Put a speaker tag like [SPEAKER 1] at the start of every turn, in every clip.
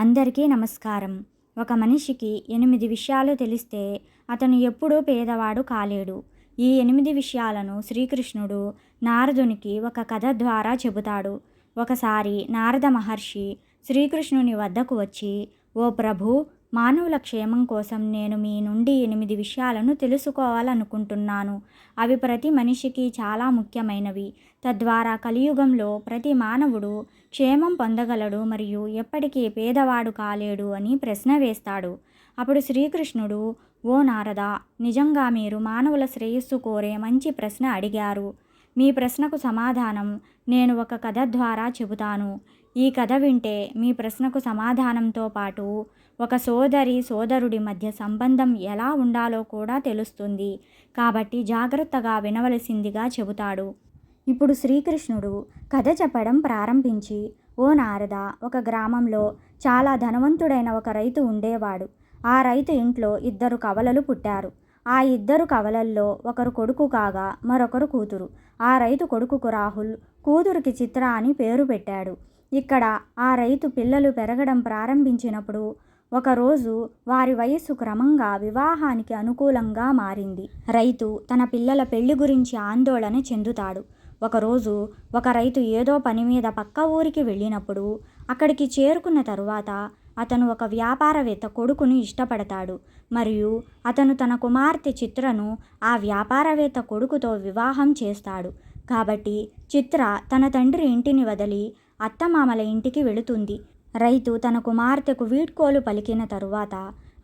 [SPEAKER 1] అందరికీ నమస్కారం. ఒక మనిషికి ఎనిమిది విషయాలు తెలిస్తే అతను ఎప్పుడూ పేదవాడు కాలేడు. ఈ ఎనిమిది విషయాలను శ్రీకృష్ణుడు నారదునికి ఒక కథ ద్వారా చెబుతాడు. ఒకసారి నారద మహర్షి శ్రీకృష్ణుని వద్దకు వచ్చి ఓ ప్రభు మానవుల క్షేమం కోసం నేను మీ నుండి ఎనిమిది విషయాలను తెలుసుకోవాలనుకుంటున్నాను. అవి ప్రతి మనిషికి చాలా ముఖ్యమైనవి. తద్వారా కలియుగంలో ప్రతి మానవుడు క్షేమం పొందగలడు మరియు ఎప్పటికీ పేదవాడు కాలేడు అని ప్రశ్న వేస్తాడు. అప్పుడు శ్రీకృష్ణుడు ఓ నారద నిజంగా మీరు మానవుల శ్రేయస్సు కోరే మంచి ప్రశ్న అడిగారు. మీ ప్రశ్నకు సమాధానం నేను ఒక కథ ద్వారా చెబుతాను. ఈ కథ వింటే మీ ప్రశ్నకు సమాధానంతో పాటు ఒక సోదరి సోదరుడి మధ్య సంబంధం ఎలా ఉండాలో కూడా తెలుస్తుంది. కాబట్టి జాగ్రత్తగా వినవలసిందిగా చెబుతాడు. ఇప్పుడు శ్రీకృష్ణుడు కథ చెప్పడం ప్రారంభించి ఓ నారద ఒక గ్రామంలో చాలా ధనవంతుడైన ఒక రైతు ఉండేవాడు. ఆ రైతు ఇంట్లో ఇద్దరు కవలలు పుట్టారు. ఆ ఇద్దరు కవలల్లో ఒకరు కొడుకు కాగా మరొకరు కూతురు. ఆ రైతు కొడుకుకు రాహుల్ కూతురికి చిత్ర అని పేరు పెట్టాడు. ఇక్కడ ఆ రైతు పిల్లలు పెరగడం ప్రారంభించినప్పుడు ఒకరోజు వారి వయస్సు క్రమంగా వివాహానికి అనుకూలంగా మారింది. రైతు తన పిల్లల పెళ్ళి గురించి ఆందోళన చెందుతాడు. ఒకరోజు ఒక రైతు ఏదో పని మీద పక్క ఊరికి వెళ్ళినప్పుడు అక్కడికి చేరుకున్న తరువాత అతను ఒక వ్యాపారవేత్త కొడుకును ఇష్టపడతాడు. మరియు అతను తన కుమార్తె చిత్రను ఆ వ్యాపారవేత్త కొడుకుతో వివాహం చేస్తాడు. కాబట్టి చిత్ర తన తండ్రి ఇంటిని వదిలి అత్తమామల ఇంటికి వెళుతుంది. రైతు తన కుమార్తెకు వీడ్కోలు పలికిన తరువాత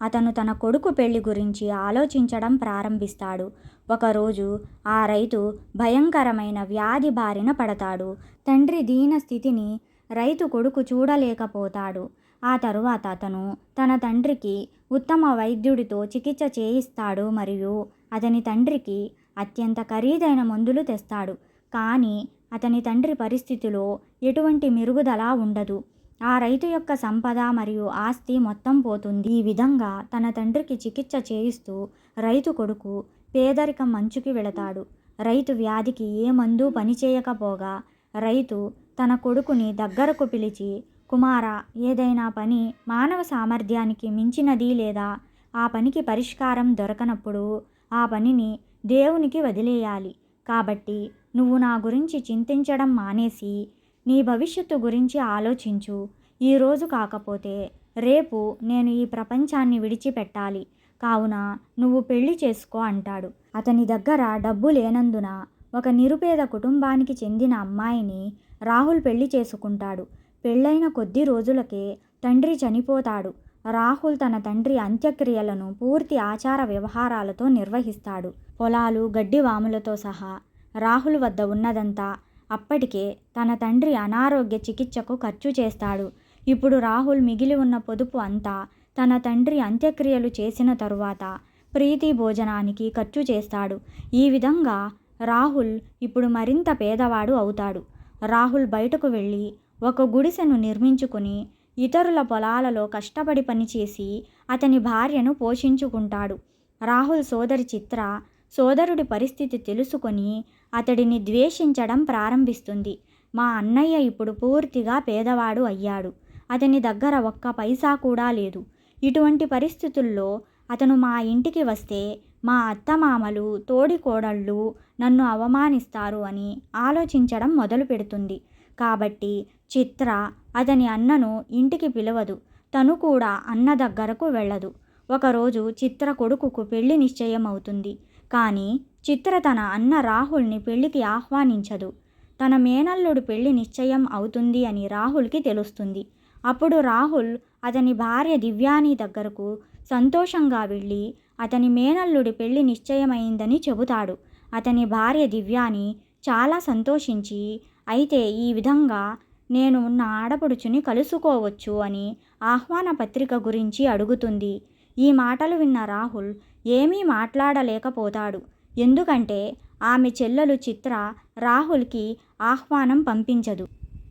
[SPEAKER 1] అతను తన కొడుకు పెళ్ళి గురించి ఆలోచించడం ప్రారంభిస్తాడు. ఒకరోజు ఆ రైతు భయంకరమైన వ్యాధి బారిన పడతాడు. తండ్రి దీన స్థితిని రైతు కొడుకు చూడలేకపోతాడు. ఆ తరువాత అతను తన తండ్రికి ఉత్తమ వైద్యుడితో చికిత్స చేయిస్తాడు మరియు అతని తండ్రికి అత్యంత ఖరీదైన మందులు తెస్తాడు. కానీ అతని తండ్రి పరిస్థితిలో ఎటువంటి మెరుగుదల ఉండదు. ఆ రైతు యొక్క సంపద మరియు ఆస్తి మొత్తం పోతుంది. ఈ విధంగా తన తండ్రికి చికిత్స చేయిస్తూ రైతు కొడుకు పేదరికం మంచుకి వెళతాడు. రైతు వ్యాధికి ఏ మందు పనిచేయకపోగా రైతు తన కొడుకుని దగ్గరకు పిలిచి కుమారా ఏదైనా పని మానవ సామర్థ్యానికి మించినది లేదా? ఆ పనికి పరిష్కారం దొరకనప్పుడు ఆ పనిని దేవునికి వదిలేయాలి. కాబట్టి నువ్వు నా గురించి చింతించడం మానేసి నీ భవిష్యత్తు గురించి ఆలోచించు. ఈరోజు కాకపోతే రేపు నేను ఈ ప్రపంచాన్ని విడిచిపెట్టాలి. కావున నువ్వు పెళ్ళి చేసుకో అంటాడు. అతని దగ్గర డబ్బు లేనందున ఒక నిరుపేద కుటుంబానికి చెందిన అమ్మాయిని రాహుల్ పెళ్ళి చేసుకుంటాడు. పెళ్ళైన కొద్ది రోజులకే తండ్రి చనిపోతాడు. రాహుల్ తన తండ్రి అంత్యక్రియలను పూర్తి ఆచార వ్యవహారాలతో నిర్వహిస్తాడు. పొలాలు గడ్డివాములతో సహా రాహుల్ వద్ద ఉన్నదంతా అప్పటికే తన తండ్రి అనారోగ్య చికిత్సకు ఖర్చు చేస్తాడు. ఇప్పుడు రాహుల్ మిగిలి ఉన్న పొదుపు అంతా తన తండ్రి అంత్యక్రియలు చేసిన తరువాత ప్రీతి భోజనానికి ఖర్చు చేస్తాడు. ఈ విధంగా రాహుల్ ఇప్పుడు మరింత పేదవాడు అవుతాడు. రాహుల్ బయటకు వెళ్ళి ఒక గుడిసెను నిర్మించుకుని ఇతరుల పొలాలలో కష్టపడి పనిచేసి అతని భార్యను పోషించుకుంటాడు. రాహుల్ సోదరి చిత్ర సోదరుడి పరిస్థితి తెలుసుకొని అతడిని ద్వేషించడం ప్రారంభిస్తుంది. మా అన్నయ్య ఇప్పుడు పూర్తిగా పేదవాడు అయ్యాడు. అతని దగ్గర ఒక్క పైసా కూడా లేదు. ఇటువంటి పరిస్థితుల్లో అతను మా ఇంటికి వస్తే మా అత్తమామలు తోడికోడళ్ళు నన్ను అవమానిస్తారు అని ఆలోచించడం మొదలు పెడుతుంది. కాబట్టి చిత్ర అతని అన్నను ఇంటికి పిలవదు. తను కూడా అన్న దగ్గరకు వెళ్ళదు. ఒకరోజు చిత్ర కొడుకుకు పెళ్ళి నిశ్చయం అవుతుంది కానీ చిత్ర తన అన్న రాహుల్ని పెళ్ళికి ఆహ్వానించదు. తన మేనల్లుడు పెళ్ళి నిశ్చయం అవుతుంది అని రాహుల్కి తెలుస్తుంది. అప్పుడు రాహుల్ అతని భార్య దివ్యాని దగ్గరకు సంతోషంగా వెళ్ళి అతని మేనల్లుడి పెళ్ళి నిశ్చయమైందని చెబుతాడు. అతని భార్య దివ్యాని చాలా సంతోషించి అయితే ఈ విధంగా నేను నా ఆడపడుచుని కలుసుకోవచ్చు అని ఆహ్వాన పత్రిక గురించి అడుగుతుంది. ఈ మాటలు విన్న రాహుల్ ఏమీ మాట్లాడలేకపోతాడు. ఎందుకంటే ఆమె చెల్లెలు చిత్ర రాహుల్కి ఆహ్వానం పంపించదు.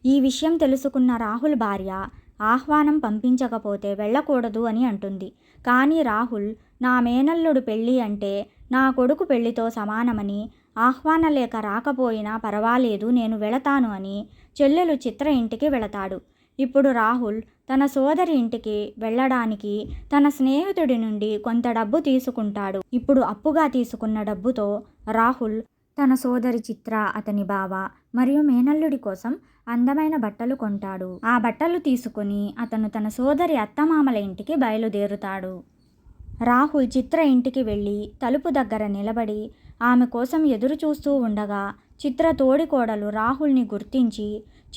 [SPEAKER 1] ఈ విషయం తెలుసుకున్న రాహుల్ భార్య ఆహ్వానం పంపించకపోతే వెళ్ళకూడదు అని అంటుంది. కానీ రాహుల్ నా మేనల్లుడు పెళ్ళి అంటే నా కొడుకు పెళ్ళితో సమానమని ఆహ్వాన లేఖ రాకపోయినా పర్వాలేదు నేను వెళతాను అని చెల్లెలు చిత్ర ఇంటికి వెళతాడు. ఇప్పుడు రాహుల్ తన సోదరి ఇంటికి వెళ్ళడానికి తన స్నేహితుడి నుండి కొంత డబ్బు తీసుకుంటాడు. ఇప్పుడు అప్పుగా తీసుకున్న డబ్బుతో రాహుల్ తన సోదరి చిత్ర అతని బావ మరియు మేనల్లుడి కోసం అందమైన బట్టలు కొంటాడు. ఆ బట్టలు తీసుకుని అతను తన సోదరి అత్తమామల ఇంటికి బయలుదేరుతాడు. రాహుల్ చిత్ర ఇంటికి వెళ్ళి తలుపు దగ్గర నిలబడి ఆమె కోసం ఎదురు చూస్తూ ఉండగా చిత్ర తోడికోడలు రాహుల్ని గుర్తించి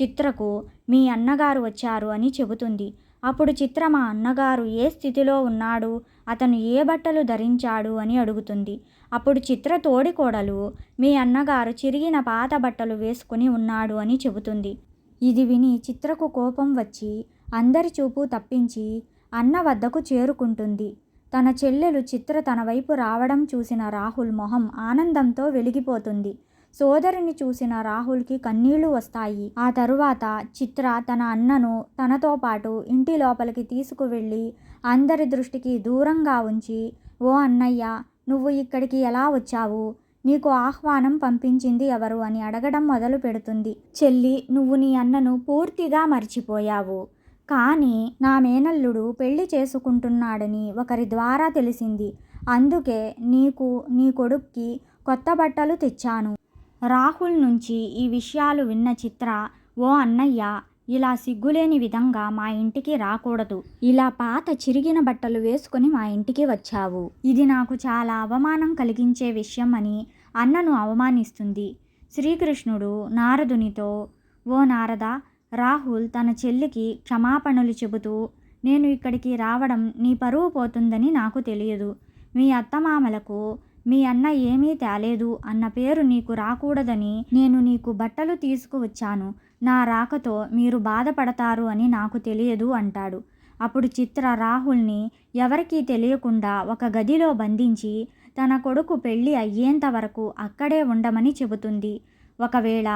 [SPEAKER 1] చిత్రకు మీ అన్నగారు వచ్చారు అని చెబుతుంది. అప్పుడు చిత్ర మా అన్నగారు ఏ స్థితిలో ఉన్నాడు? అతను ఏ బట్టలు ధరించాడు? అని అడుగుతుంది. అప్పుడు చిత్ర తోడికోడలు మీ అన్నగారు చిరిగిన పాత బట్టలు వేసుకుని ఉన్నాడు అని చెబుతుంది. ఇది విని చిత్రకు కోపం వచ్చి అందరి చూపు తప్పించి అన్న వద్దకు చేరుకుంటుంది. తన చెల్లెలు చిత్ర తన వైపు రావడం చూసిన రాహుల్ మొహం ఆనందంతో వెలిగిపోతుంది. సోదరిని చూసిన రాహుల్కి కన్నీళ్ళు వస్తాయి. ఆ తరువాత చిత్ర తన అన్నను తనతో పాటు ఇంటి లోపలికి తీసుకువెళ్ళి అందరి దృష్టికి దూరంగా ఉంచి ఓ అన్నయ్య నువ్వు ఇక్కడికి ఎలా వచ్చావు? నీకు ఆహ్వానం పంపించింది ఎవరు? అని అడగడం మొదలు పెడుతుంది. చెల్లి నువ్వు నీ అన్నను పూర్తిగా మర్చిపోయావు. కానీ నా మేనల్లుడు పెళ్ళి చేసుకుంటున్నాడని ఒకరి ద్వారా తెలిసింది. అందుకే నీకు నీ కొడుక్కి కొత్త బట్టలు తెచ్చాను. రాహుల్ నుంచి ఈ విషయాలు విన్న చిత్ర ఓ అన్నయ్య ఇలా సిగ్గులేని విధంగా మా ఇంటికి రాకూడదు. ఇలా పాత చిరిగిన బట్టలు వేసుకొని మా ఇంటికి వచ్చావు. ఇది నాకు చాలా అవమానం కలిగించే విషయం అని అన్నను అవమానిస్తుంది. శ్రీకృష్ణుడు నారదునితో ఓ నారద రాహుల్ తన చెల్లికి క్షమాపణలు చెబుతూ నేను ఇక్కడికి రావడం నీ పరువు పోతుందని నాకు తెలియదు. మీ అత్తమామలకు మీ అన్న ఏమీ తేలేదు అన్న పేరు నీకు రాకూడదని నేను నీకు బట్టలు తీసుకువచ్చాను. నా రాకతో మీరు బాధపడతారు అని నాకు తెలియదు అంటాడు. అప్పుడు చిత్ర రాహుల్ని ఎవరికీ తెలియకుండా ఒక గదిలో బంధించి తన కొడుకు పెళ్ళి అయ్యేంత వరకు అక్కడే ఉండమని చెబుతుంది. ఒకవేళ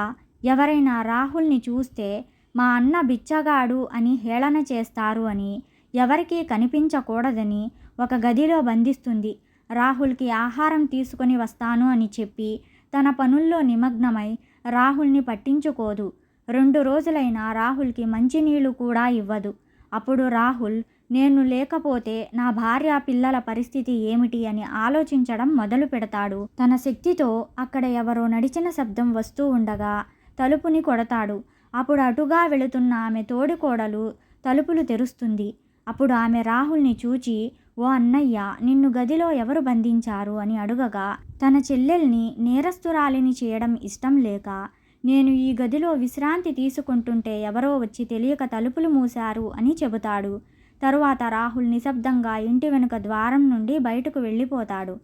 [SPEAKER 1] ఎవరైనా రాహుల్ని చూస్తే మా అన్న బిచ్చగాడు అని హేళన చేస్తారు అని ఎవరికీ కనిపించకూడదని ఒక గదిలో బంధిస్తుంది. రాహుల్కి ఆహారం తీసుకొని వస్తాను అని చెప్పి తన పనుల్లో నిమగ్నమై రాహుల్ని పట్టించుకోదు. రెండు రోజులైనా రాహుల్కి మంచినీళ్ళు కూడా ఇవ్వదు. అప్పుడు రాహుల్ నేను లేకపోతే నా భార్య పిల్లల పరిస్థితి ఏమిటి? అని ఆలోచించడం మొదలు పెడతాడు. తన శక్తితో అక్కడ ఎవరో నడిచిన శబ్దం వస్తూ ఉండగా తలుపుని కొడతాడు. అప్పుడు అటుగా వెళుతున్న ఆమె తోడికోడలు తలుపులు తెరుస్తుంది. అప్పుడు ఆమె రాహుల్ని చూచి ఓ అన్నయ్య నిన్ను గదిలో ఎవరు బంధించారు? అని అడుగగా తన చెల్లెల్ని నేరస్తురాలిని చేయడం ఇష్టం లేక నేను ఈ గదిలో విశ్రాంతి తీసుకుంటుంటే ఎవరో వచ్చి తెలియక తలుపులు మూశారు అని చెబుతాడు. తరువాత రాహుల్ నిశ్శబ్దంగా ఇంటి వెనుక ద్వారం నుండి బయటకు వెళ్ళిపోతాడు.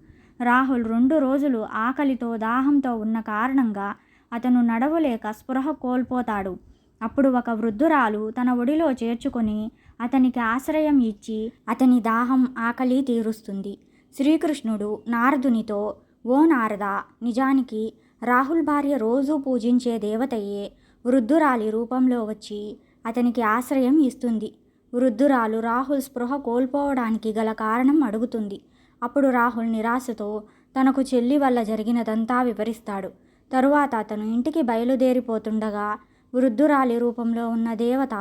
[SPEAKER 1] రాహుల్ రెండు రోజులు ఆకలితో దాహంతో ఉన్న కారణంగా అతను నడవలేక స్పృహ కోల్పోతాడు. అప్పుడు ఒక వృద్ధురాలు తన ఒడిలో చేర్చుకొని అతనికి ఆశ్రయం ఇచ్చి అతని దాహం ఆకలి తీరుస్తుంది. శ్రీకృష్ణుడు నారదునితో ఓ నారద నిజానికి రాహుల్ భార్య రోజూ పూజించే దేవతయే వృద్ధురాలి రూపంలో వచ్చి అతనికి ఆశ్రయం ఇస్తుంది. వృద్ధురాలు రాహుల్ స్పృహ కోల్పోవడానికి గల కారణం అడుగుతుంది. అప్పుడు రాహుల్ నిరాశతో తనకు చెల్లి వల్ల జరిగినదంతా వివరిస్తాడు. తరువాత అతను ఇంటికి బయలుదేరిపోతుండగా వృద్ధురాలి రూపంలో ఉన్న దేవత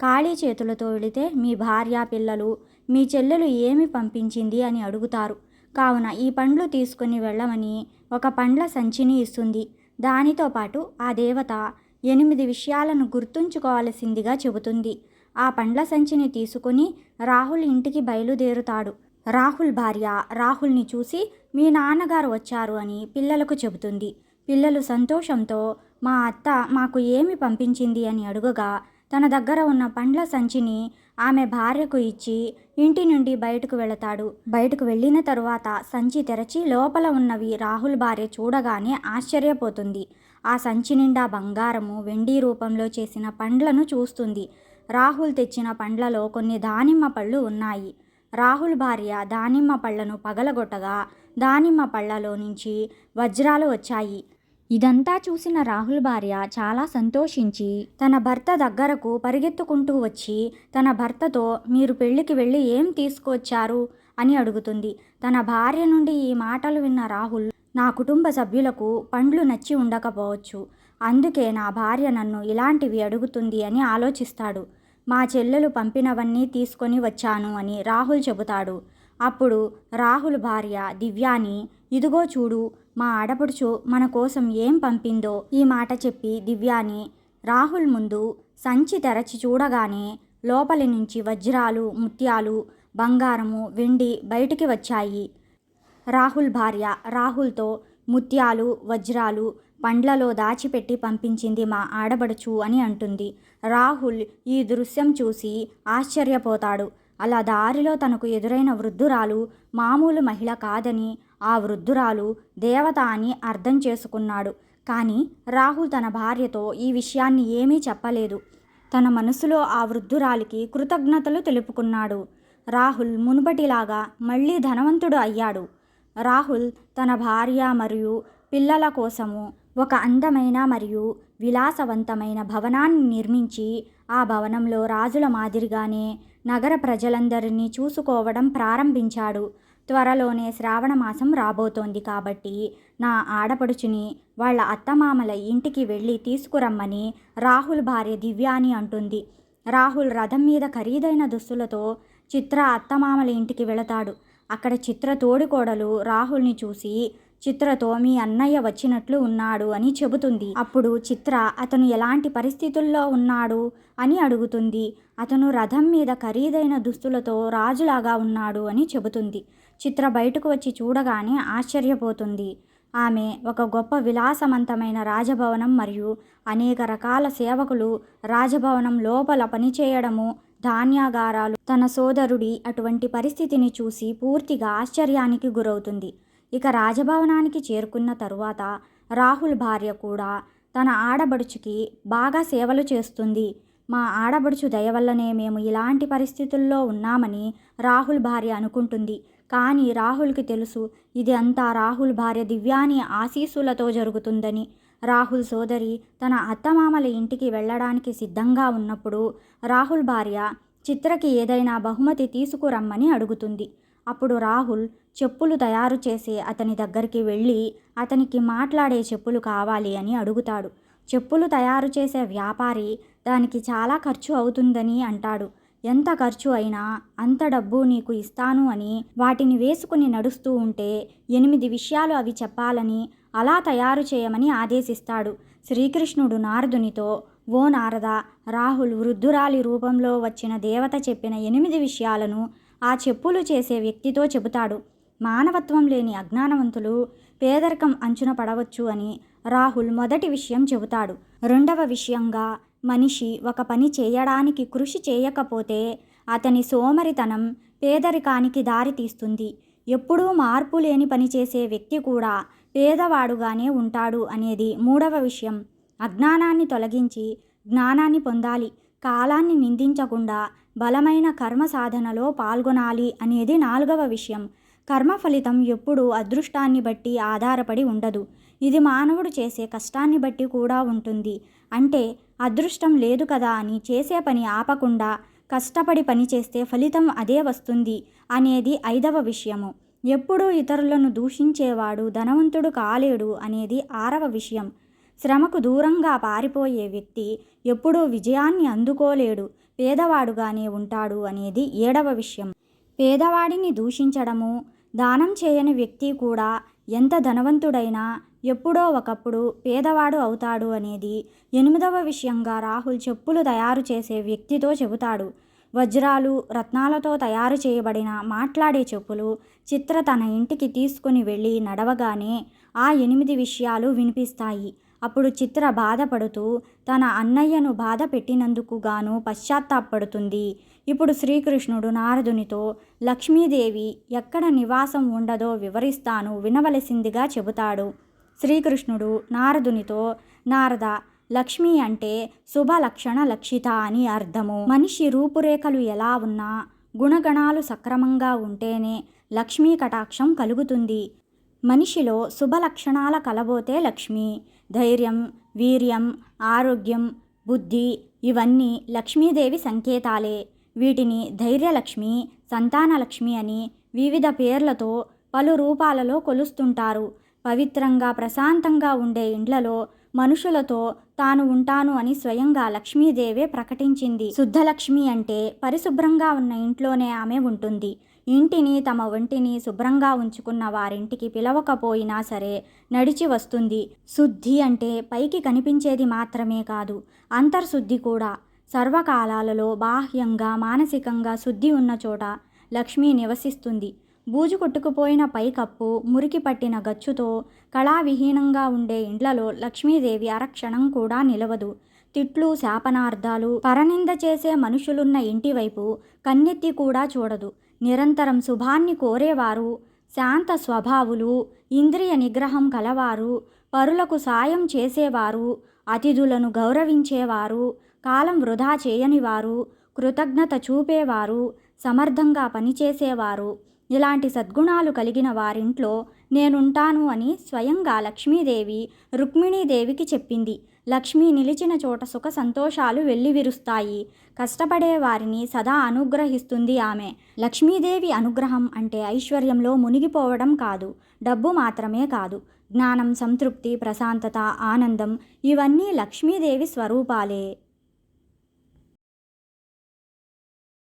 [SPEAKER 1] ఖాళీ చేతులతో వెళితే మీ భార్య పిల్లలు మీ చెల్లెలు ఏమి పంపించింది అని అడుగుతారు. కావున ఈ పండ్లు తీసుకుని వెళ్ళమని ఒక పండ్ల సంచిని ఇస్తుంది. దానితో పాటు ఆ దేవత ఎనిమిది విషయాలను గుర్తుంచుకోవాల్సిందిగా చెబుతుంది. ఆ పండ్ల సంచిని తీసుకుని రాహుల్ ఇంటికి బయలుదేరుతాడు. రాహుల్ భార్య రాహుల్ని చూసి మీ నాన్నగారు వచ్చారు అని పిల్లలకు చెబుతుంది. పిల్లలు సంతోషంతో మా అత్త మాకు ఏమి పంపించింది అని అడుగగా తన దగ్గర ఉన్న పండ్ల సంచిని ఆమె భార్యకు ఇచ్చి ఇంటి నుండి బయటకు వెళతాడు. బయటకు వెళ్ళిన తరువాత సంచి తెరచి లోపల ఉన్నవి రాహుల్ భార్య చూడగానే ఆశ్చర్యపోతుంది. ఆ సంచి నిండా బంగారము వెండి రూపంలో చేసిన పండ్లను చూస్తుంది. రాహుల్ తెచ్చిన పండ్లలో కొన్ని దానిమ్మ పళ్ళు ఉన్నాయి. రాహుల్ భార్య దానిమ్మ పళ్ళను పగలగొట్టగా దానిమ్మ పళ్ళలో నుంచి వజ్రాలు వచ్చాయి. ఇదంతా చూసిన రాహుల్ భార్య చాలా సంతోషించి తన భర్త దగ్గరకు పరిగెత్తుకుంటూ వచ్చి తన భర్తతో మీరు పెళ్ళికి వెళ్ళి ఏం తీసుకువచ్చారు అని అడుగుతుంది. తన భార్య నుండి ఈ మాటలు విన్న రాహుల్ నా కుటుంబ సభ్యులకు పండ్లు నచ్చి ఉండకపోవచ్చు. అందుకే నా భార్య నన్ను ఇలాంటివి అడుగుతుంది అని ఆలోచిస్తాడు. మా చెల్లెలు పంపినవన్నీ తీసుకొని వచ్చాను అని రాహుల్ చెబుతాడు. అప్పుడు రాహుల్ భార్య దివ్యాని ఇదిగో చూడు మా ఆడపడుచు మన కోసం ఏం పంపిందో ఈ మాట చెప్పి దివ్యాని రాహుల్ ముందు సంచి తెరచి చూడగానే లోపలి నుంచి వజ్రాలు ముత్యాలు బంగారము వెండి బయటికి వచ్చాయి. రాహుల్ భార్య రాహుల్తో ముత్యాలు వజ్రాలు పండ్లలో దాచిపెట్టి పంపించింది మా ఆడబడుచు అని అంటుంది. రాహుల్ ఈ దృశ్యం చూసి ఆశ్చర్యపోతాడు. అలా దారిలో తనకు ఎదురైన వృద్ధురాలు మామూలు మహిళ కాదని ఆ వృద్ధురాలు దేవత అని అర్థం చేసుకున్నాడు. కానీ రాహుల్ తన భార్యతో ఈ విషయాన్ని ఏమీ చెప్పలేదు. తన మనసులో ఆ వృద్ధురాలికి కృతజ్ఞతలు తెలుపుకున్నాడు. రాహుల్ మునుపటిలాగా మళ్ళీ ధనవంతుడు అయ్యాడు. రాహుల్ తన భార్య మరియు పిల్లల కోసము ఒక అందమైన మరియు విలాసవంతమైన భవనాన్ని నిర్మించి ఆ భవనంలో రాజుల మాదిరిగానే నగర ప్రజలందరినీ చూసుకోవడం ప్రారంభించాడు. త్వరలోనే శ్రావణ మాసం రాబోతోంది కాబట్టి నా ఆడపడుచుని వాళ్ళ అత్తమామల ఇంటికి వెళ్ళి తీసుకురమ్మని రాహుల్ భార్య దివ్యాని అంటుంది. రాహుల్ రథం మీద ఖరీదైన దుస్తులతో చిత్ర అత్తమామల ఇంటికి వెళతాడు. అక్కడ చిత్ర తోడికోడలు రాహుల్ని చూసి చిత్రతో మీ అన్నయ్య వచ్చినట్లు ఉన్నాడు అని చెబుతుంది. అప్పుడు చిత్ర అతను ఎలాంటి పరిస్థితుల్లో ఉన్నాడు? అని అడుగుతుంది. అతను రథం మీద ఖరీదైన దుస్తులతో రాజులాగా ఉన్నాడు అని చెబుతుంది. చిత్ర బయటకు వచ్చి చూడగానే ఆశ్చర్యపోతుంది. ఆమె ఒక గొప్ప విలాసవంతమైన రాజభవనం మరియు అనేక రకాల సేవకులు రాజభవనం లోపల పనిచేయడము ధాన్యాగారాలు తన సోదరుడి అటువంటి పరిస్థితిని చూసి పూర్తిగా ఆశ్చర్యానికి గురవుతుంది. ఇక రాజభవనానికి చేరుకున్న తరువాత రాహుల్ భార్య కూడా తన ఆడబడుచుకి బాగా సేవలు చేస్తుంది. మా ఆడబడుచు దయ వల్లనే మేము ఇలాంటి పరిస్థితుల్లో ఉన్నామని రాహుల్ భార్య అనుకుంటుంది. కానీ రాహుల్కి తెలుసు ఇది అంతా రాహుల్ భార్య దివ్యాని ఆశీస్సులతో జరుగుతుందని. రాహుల్ సోదరి తన అత్తమామల ఇంటికి వెళ్ళడానికి సిద్ధంగా ఉన్నప్పుడు రాహుల్ భార్య చిత్రకి ఏదైనా బహుమతి తీసుకురమ్మని అడుగుతుంది. అప్పుడు రాహుల్ చెప్పులు తయారు చేసే అతని దగ్గరికి వెళ్ళి అతనికి మాట్లాడే చెప్పులు కావాలి అని అడుగుతాడు. చెప్పులు తయారు చేసే వ్యాపారి దానికి చాలా ఖర్చు అవుతుందని అంటాడు. ఎంత ఖర్చు అయినా అంత డబ్బు నీకు ఇస్తాను అని వాటిని వేసుకుని నడుస్తూ ఉంటే ఎనిమిది విషయాలు అవి చెప్పాలని అలా తయారు చేయమని ఆదేశిస్తాడు. శ్రీకృష్ణుడు నారదునితో ఓ నారద రాహుల్ వృద్ధురాలి రూపంలో వచ్చిన దేవత చెప్పిన ఎనిమిది విషయాలను ఆ చెప్పులు చేసే వ్యక్తితో చెబుతాడు. మానవత్వం లేని అజ్ఞానవంతులు పేదరికం అంచున పడవచ్చు అని రాహుల్ మొదటి విషయం చెబుతాడు. రెండవ విషయంగా మనిషి ఒక పని చేయడానికి కృషి చేయకపోతే అతని సోమరితనం పేదరికానికి దారితీస్తుంది ఎప్పుడూ మార్పు లేని పని చేసే వ్యక్తి కూడా పేదవాడుగానే ఉంటాడు అనేది మూడవ విషయం. అజ్ఞానాన్ని తొలగించి జ్ఞానాన్ని పొందాలి కాలాన్ని నిందించకుండా బలమైన కర్మ సాధనలో పాల్గొనాలి అనేది నాలుగవ విషయం. కర్మ ఫలితం ఎప్పుడూ అదృష్టాన్ని బట్టి ఆధారపడి ఉండదు. ఇది మానవుడు చేసే కష్టాన్ని బట్టి కూడా ఉంటుంది. అంటే అదృష్టం లేదు కదా అని చేసే పని ఆపకుండా కష్టపడి పని చేస్తే ఫలితం అదే వస్తుంది అనేది ఐదవ విషయము. ఎప్పుడూ ఇతరులను దూషించేవాడు ధనవంతుడు కాలేడు అనేది ఆరవ విషయం. శ్రమకు దూరంగా పారిపోయే వ్యక్తి ఎప్పుడూ విజయాన్ని అందుకోలేడు పేదవాడుగానే ఉంటాడు అనేది ఏడవ విషయం. పేదవాడిని దూషించడము దానం చేయని వ్యక్తి కూడా ఎంత ధనవంతుడైనా ఎప్పుడో ఒకప్పుడు పేదవాడు అవుతాడు అనేది ఎనిమిదవ విషయంగా రాహుల్ చెప్పులు తయారు చేసే వ్యక్తితో చెబుతాడు. వజ్రాలు రత్నాలతో తయారు చేయబడిన మాట్లాడే చెప్పులు చిత్ర తన ఇంటికి తీసుకుని వెళ్ళి నడవగానే ఆ ఎనిమిది విషయాలు వినిపిస్తాయి. అప్పుడు చిత్ర బాధపడుతూ తన అన్నయ్యను బాధ పెట్టినందుకు గాను పశ్చాత్తాపడుతుంది. ఇప్పుడు శ్రీకృష్ణుడు నారదునితో లక్ష్మీదేవి ఎక్కడ నివాసం ఉండదో వివరిస్తాను వినవలసిందిగా చెబుతాడు. శ్రీకృష్ణుడు నారదునితో నారద లక్ష్మి అంటే శుభ లక్షణ లక్షిత అని అర్థము. మనిషి రూపురేఖలు ఎలా ఉన్నా గుణగణాలు సక్రమంగా ఉంటేనే లక్ష్మీ కటాక్షం కలుగుతుంది. మనిషిలో శుభ లక్షణాల కలబోతే లక్ష్మి. ధైర్యం వీర్యం ఆరోగ్యం బుద్ధి ఇవన్నీ లక్ష్మీదేవి సంకేతాలే. వీటిని ధైర్యలక్ష్మి సంతానలక్ష్మి అని వివిధ పేర్లతో పలు రూపాలలో కొలుస్తుంటారు. పవిత్రంగా ప్రశాంతంగా ఉండే ఇండ్లలో మనుషులతో తాను ఉంటాను అని స్వయంగా లక్ష్మీదేవే ప్రకటించింది. శుద్ధలక్ష్మి అంటే పరిశుభ్రంగా ఉన్న ఇంట్లోనే ఆమె ఉంటుంది. ఇంటిని తమ ఒంటిని శుభ్రంగా ఉంచుకున్న వారింటికి పిలవకపోయినా సరే నడిచి వస్తుంది. శుద్ధి అంటే పైకి కనిపించేది మాత్రమే కాదు అంతర్శుద్ధి కూడా. సర్వకాలాలలో బాహ్యంగా మానసికంగా శుద్ధి ఉన్న చోట లక్ష్మి నివసిస్తుంది. బూజు కొట్టుకుపోయిన పైకప్పు మురికి పట్టిన గచ్చుతో కళావిహీనంగా ఉండే ఇండ్లలో లక్ష్మీదేవి అరక్షణం కూడా నిలవదు. తిట్లు శాపనార్థాలు పరనింద చేసే మనుషులున్న ఇంటివైపు కన్నెత్తి కూడా చూడదు. నిరంతరం శుభాన్ని కోరేవారు శాంత స్వభావులు ఇంద్రియ నిగ్రహం కలవారు పరులకు సాయం చేసేవారు అతిథులను గౌరవించేవారు కాలం వృధా చేయనివారు కృతజ్ఞత చూపేవారు సమర్థంగా పనిచేసేవారు. ఇలాంటి సద్గుణాలు కలిగిన వారింట్లో నేనుంటాను అని స్వయంగా లక్ష్మీదేవి రుక్మిణీదేవికి చెప్పింది. లక్ష్మి నిలిచిన చోట సుఖ సంతోషాలు వెల్లివిరుస్తాయి. కష్టపడే వారిని సదా అనుగ్రహిస్తుంది ఆమె. లక్ష్మీదేవి అనుగ్రహం అంటే ఐశ్వర్యంలో మునిగిపోవడం కాదు. డబ్బు మాత్రమే కాదు. జ్ఞానం సంతృప్తి ప్రశాంతత ఆనందం ఇవన్నీ లక్ష్మీదేవి స్వరూపాలే.